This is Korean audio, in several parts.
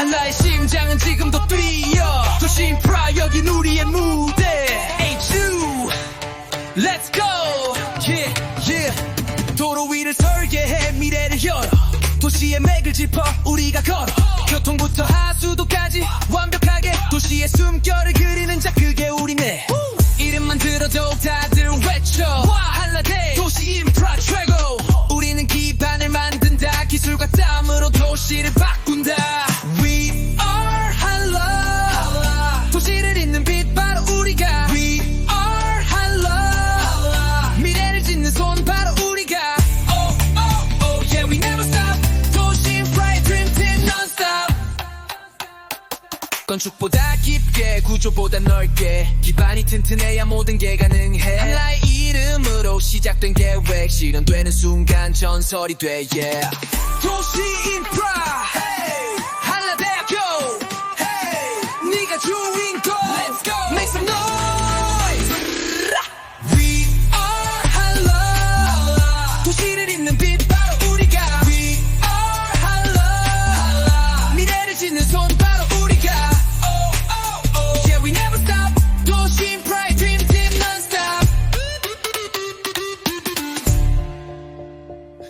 한라의 심장은 지금도 뛰어. 도심 프라 여긴 우리의 무대. H2 Let's go. Yeah yeah. 도로 위를 설계해 미래를 열어. 도시의 맥을 짚어 우리가 걸어. 교통부터 하수도까지 완벽하게 도시의 숨결을 그리는 자 그게 우리네. 이름만 들어도 다들 외쳐. 한라대 도시 인프라 최고. 우리는 기반을 만든다. 기술과 땀으로 도시를 바 우리가. We are 한라 미래를 짓는 손 바로 우리가. Oh oh oh yeah we never stop. 인프라의 dream team non-stop. 건축보다 깊게 구조보다 넓게. 기반이 튼튼해야 모든 게 가능해. 한라의 이름으로 시작된 계획. 실현되는 순간 전설이 돼 yeah. 도시 인프라. 한라대학교. 네가 주인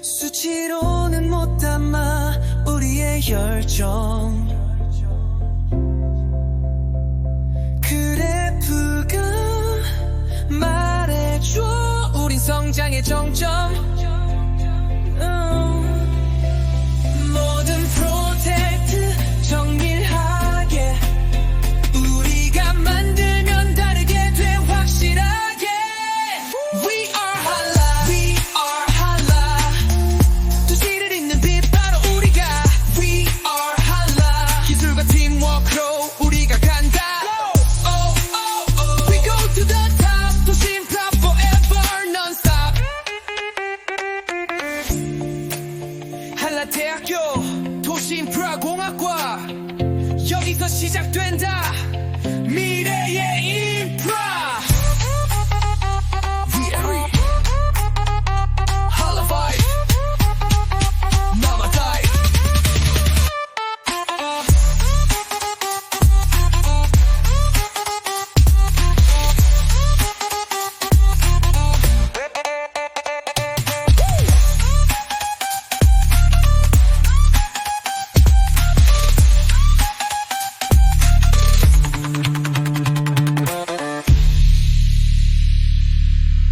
수치로는 못 담아 우리의 열정. 그래프가 말해줘 우린 성장의 정점 도시인 프라 공학과. 여기서 시작된다. 미래의 일